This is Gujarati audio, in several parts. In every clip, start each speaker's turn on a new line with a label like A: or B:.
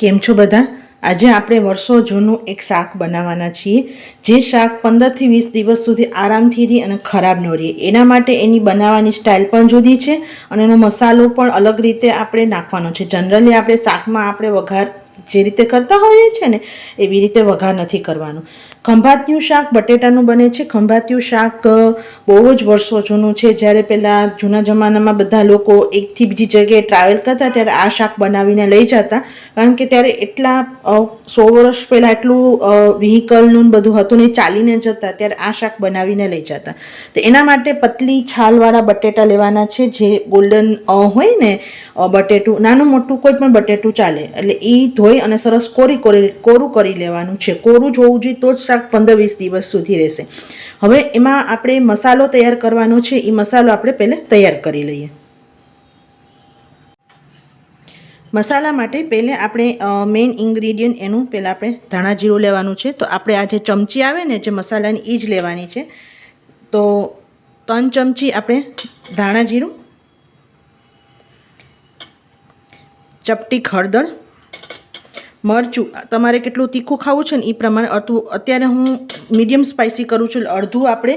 A: કેમ છો બધા? આજે આપણે વર્ષો જૂનું એક શાક બનાવવાના છીએ, જે શાક પંદરથી વીસ દિવસ સુધી આરામથી રહે અને ખરાબ ન રહે. એના માટે એની બનાવવાની સ્ટાઇલ પણ જુદી છે અને એનો મસાલો પણ અલગ રીતે આપણે નાખવાનો છે. જનરલી આપણે શાકમાં આપણે વઘાર જે રીતે કરતા હોઈએ છીએ ને, એવી રીતે વઘાર નથી કરવાનો. ખંભાતિયું શાક બટેટાનું બને છે. ખંભાતિયું શાક બહુ જ વર્ષો જૂનું છે. જ્યારે પહેલાં જૂના જમાનામાં બધા લોકો એકથી બીજી જગ્યાએ ટ્રાવેલ કરતા ત્યારે આ શાક બનાવીને લઈ જતા. કારણ કે ત્યારે એટલા સો વર્ષ પહેલાં એટલું વ્હીકલનું બધું હતું ને ચાલીને જતા. ત્યારે આ શાક બનાવીને લઈ જતા. તો એના માટે પતલી છાલવાળા બટેટા લેવાના છે, જે ગોલ્ડન હોય ને બટેટું, નાનું મોટું કોઈ પણ બટેટું ચાલે. એટલે એ ધોઈ અને સરસ કોરી કોરી, કોરું કરી લેવાનું છે. કોરું જ હોવું જોઈએ તો જ શાક પંદર વીસ દિવસ સુધી રહેશે. હવે એમાં આપણે મસાલો તૈયાર કરવાનો છે, એ મસાલો આપણે પહેલાં તૈયાર કરી લઈએ. મસાલા માટે પહેલે આપણે મેઇન ઇન્ગ્રીડિયન્ટ એનું પહેલાં આપણે ધાણા જીરું લેવાનું છે. તો આપણે આ જે ચમચી આવે ને, જે મસાલાની એ જ લેવાની છે. તો ત્રણ ચમચી આપણે ધાણા જીરું, ચપટી હળદર મરચું, તમારે કેટલું તીખું ખાવું છે ને એ પ્રમાણે અડધું, અત્યારે હું મીડિયમ સ્પાઇસી કરું છું અડધું આપણે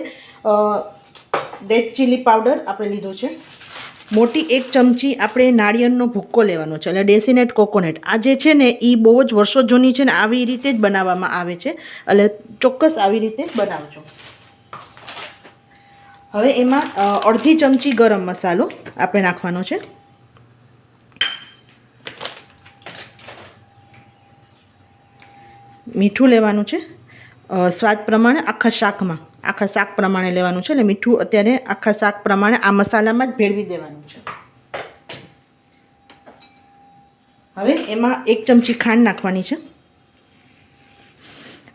A: રેડ ચીલી પાવડર આપણે લીધો છે. મોટી એક ચમચી આપણે નાળિયેરનો ભૂક્કો લેવાનો છે, એટલે ડેસીનેટ કોકોનટ. આ જે છે ને એ બહુ જ વર્ષો જૂની છે ને આવી રીતે જ બનાવવામાં આવે છે, એટલે ચોક્કસ આવી રીતે બનાવજો. હવે એમાં અડધી ચમચી ગરમ મસાલો આપણે નાખવાનો છે. મીઠું લેવાનું છે. સ્વાદ પ્રમાણે આખા શાકમાં. આખા શાક પ્રમાણે લેવાનું છે એટલે મીઠું અત્યારે આખા શાક પ્રમાણે આ મસાલામાં જ ભેળવી દેવાનું છે. હવે એમાં એક ચમચી ખાંડ નાખવાની છે.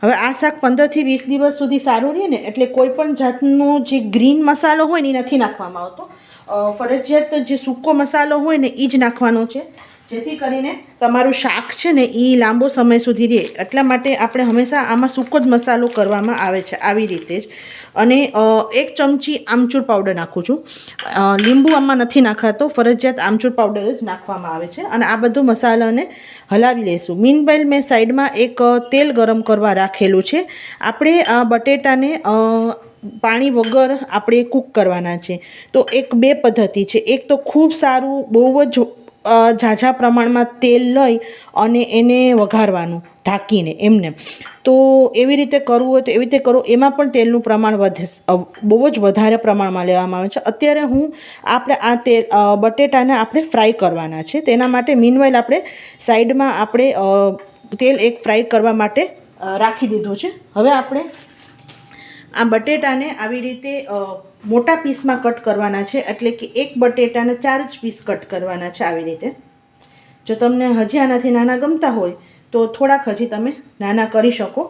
A: હવે આ શાક પંદરથી વીસ દિવસ સુધી સારું રહે ને એટલે કોઈ પણ જાતનો જે ગ્રીન મસાલો હોય ને એ નથી નાખવામાં આવતો. ફરજિયાત જે સૂકો મસાલો હોય ને એ જ નાખવાનો છે. જેથી કરીને તમારું શાક છે ને એ લાંબો સમય સુધી રહે. એટલા માટે આપણે હંમેશા આમાં સૂકો જ મસાલો કરવામાં આવે છે આવી રીતે જ. અને એક ચમચી આમચૂર પાવડર નાખું છું. લીંબુ આમાં નથી નાખાતો, ફરજિયાત આમચૂર પાવડર જ નાખવામાં આવે છે. અને આ બધું મસાલાને હલાવી લેશું. મીનબાઈલ મેં સાઈડમાં એક તેલ ગરમ કરવા રાખેલું છે. આપણે આ બટેટાને પાણી વગર આપણે કૂક કરવાના છે. તો એક બે પદ્ધતિ છે. એક તો ખૂબ સારું, બહુ જ ઝાઝા પ્રમાણમાં તેલ લઈ અને એને વઘારવાનું, ઢાંકીને એમને. તો એવી રીતે કરવું હોય તો એવી રીતે કરો. એમાં પણ તેલનું પ્રમાણ વધે બહુ જ વધારે પ્રમાણમાં લેવામાં આવે છે. અત્યારે હું આપણે આ તેલ બટેટાને આપણે ફ્રાય કરવાના છે. તેના માટે મીનવાઇલ આપણે સાઈડમાં આપણે તેલ એક ફ્રાય કરવા માટે રાખી દીધું છે. હવે આપણે આ બટેટાને આવી રીતે મોટા પીસમાં કટ કરવાના છે એટલે કે એક બટેટાને ચાર જ પીસ કટ કરવાના છે આવી રીતે. જો તમને હજી આનાથી નાના ગમતા હોય, તો થોડાક હજી તમે નાના કરી શકો.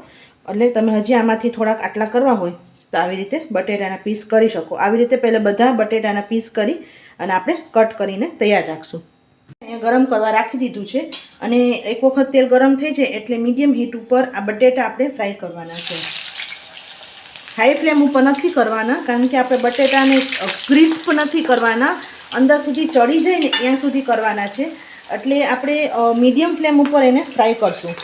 A: એટલે તમે હજી આમાંથી થોડાક આટલા કરવા હોય, તો આવી રીતે બટેટાના પીસ કરી શકો. આવી રીતે પહેલાં બધા બટેટાના પીસ કરી અને આપણે કટ કરીને તૈયાર રાખશું. અહીંયા ગરમ કરવા રાખી દીધું છે અને એક વખત તેલ ગરમ થઈ જાય એટલે મીડિયમ હીટ ઉપર આ બટેટા આપણે ફ્રાય કરવાના છે. હાઈ ફ્લેમ ઉપર નથી કરવાના, કારણ કે આપણે બટેટાને ક્રિસ્પ નથી કરવાના. અંદર સુધી ચડી જાય ને ત્યાં સુધી કરવાના છે. એટલે આપણે મીડિયમ ફ્લેમ ઉપર એને ફ્રાય કરશું.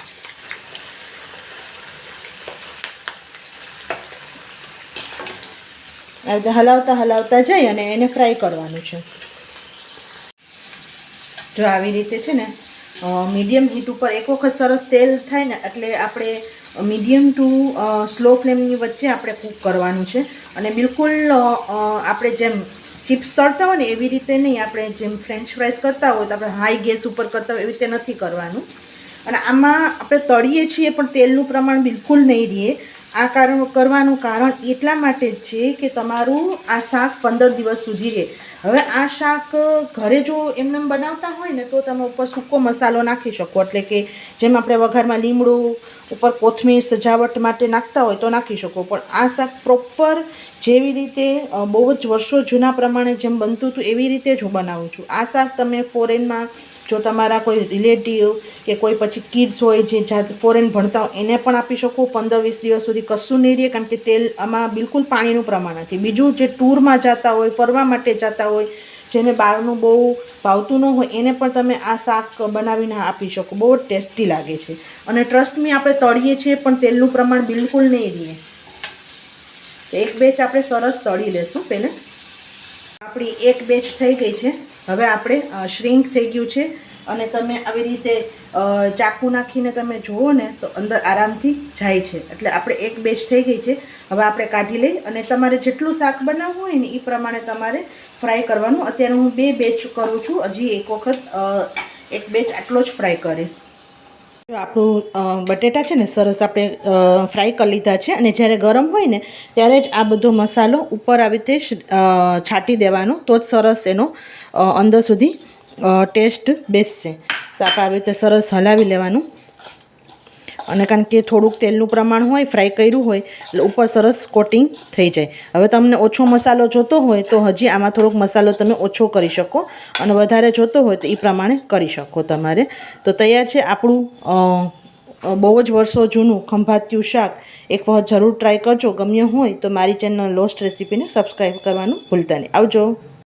A: આવી રીતે હલાવતા હલાવતા જઈ અને એને ફ્રાય કરવાનું છે. જો આવી રીતે છે ને મીડિયમ હીટ ઉપર એક વખત સરસ તેલ થાય ને એટલે આપણે મીડિયમ ટુ સ્લો ફ્લેમની વચ્ચે આપણે કૂક કરવાનું છે. અને બિલકુલ આપણે જેમ ચિપ્સ તળતા હોય ને એવી રીતે નહીં આપણે જેમ ફ્રેન્ચ ફ્રાઈઝ કરતા હોય તો આપણે હાઈ ગેસ ઉપર કરતા હોય એવી રીતે નથી કરવાનું. અને આમાં આપણે તળીએ છીએ પણ તેલનું પ્રમાણ બિલકુલ નહીં રહે. આ કારણ કરવાનું કારણ એટલા માટે જ છે કે તમારું આ શાક પંદર દિવસ સુધી રહે. હવે આ શાક ઘરે જો એમને બનાવતા હોય ને તો તમે ઉપર સૂકો મસાલો નાખી શકો. એટલે કે જેમ આપણે વઘારમાં લીમડું, ઉપર કોથમીર સજાવટ માટે નાખતા હોય તો નાખી શકો. પણ આ શાક પ્રોપર જેવી રીતે બહુ જ વર્ષો જૂના પ્રમાણે જેમ બનતું હતું એવી રીતે જ હું બનાવું છું. આ શાક તમે ફોરેનમાં જો તમારા કોઈ રિલેટિવ કે કોઈ પછી કિડ્સ હોય જે જાત ફોરેન ભણતા હોય, એને પણ આપી શકો. પંદર વીસ દિવસ સુધી કશું નહીં રહે, કારણ કે તેલ આમાં બિલકુલ પાણીનું પ્રમાણ નથી. બીજું જે ટૂરમાં જતા હોય, ફરવા માટે જતા હોય, જેને બહારનું બહુ ભાવતું ન હોય, એને પણ તમે આ શાક બનાવીને આપી શકો. બહુ ટેસ્ટી લાગે છે. અને ટ્રસ્ટમી આપણે તળીએ છીએ, પણ તેલનું પ્રમાણ બિલકુલ નહીં રહે. એક બેચ આપણે સરસ તળી લેશું પહેલાં. આપણી એક બેચ થઈ ગઈ છે. હવે આપણે શ્રિંક થઈ ગયું છે અને તમે આવી રીતે ચાકુ નાખીને તમે જુઓ ને તો અંદર આરામથી જાય છે. એટલે આપણે એક બેચ થઈ ગઈ છે. હવે આપણે કાઢી લઈ અને તમારે જેટલું શાક બનાવવું હોય ને એ પ્રમાણે તમારે ફ્રાય કરવાનું. અત્યારે હું બે બેચ કરું છું. હજી એક વખત એક બેચ આટલો જ ફ્રાય કરીશ. આપણું બટેટા છે ને સરસ આપણે ફ્રાય કરી લીધા છે અને જ્યારે ગરમ હોય ને ત્યારે જ આ બધો મસાલો ઉપર આવી રીતે છાંટી દેવાનો તો જ સરસ એનો અંદર સુધી ટેસ્ટ બેસશે. તો આપણે આવી રીતે સરસ હલાવી લેવાનું. અને કારણ કે થોડુંક તેલનું પ્રમાણ હોય ફ્રાય કર્યું હોય, એટલે ઉપર સરસ કોટિંગ થઈ જાય. હવે તમને ઓછો મસાલો જોતો હોય, તો હજી આમાં થોડોક મસાલો તમે ઓછો કરી શકો અને વધારે જોતો હોય તો એ પ્રમાણે કરી શકો તમારે. તો તૈયાર છે આપણું બહુ જ વર્ષો જૂનું ખંભાતિયું શાક. એક વખત જરૂર ટ્રાય કરજો, ગમ્યું હોય તો મારી ચેનલ લોસ્ટ રેસીપીને સબસ્ક્રાઈબ કરવાનું ભૂલતા નહીં. આવજો.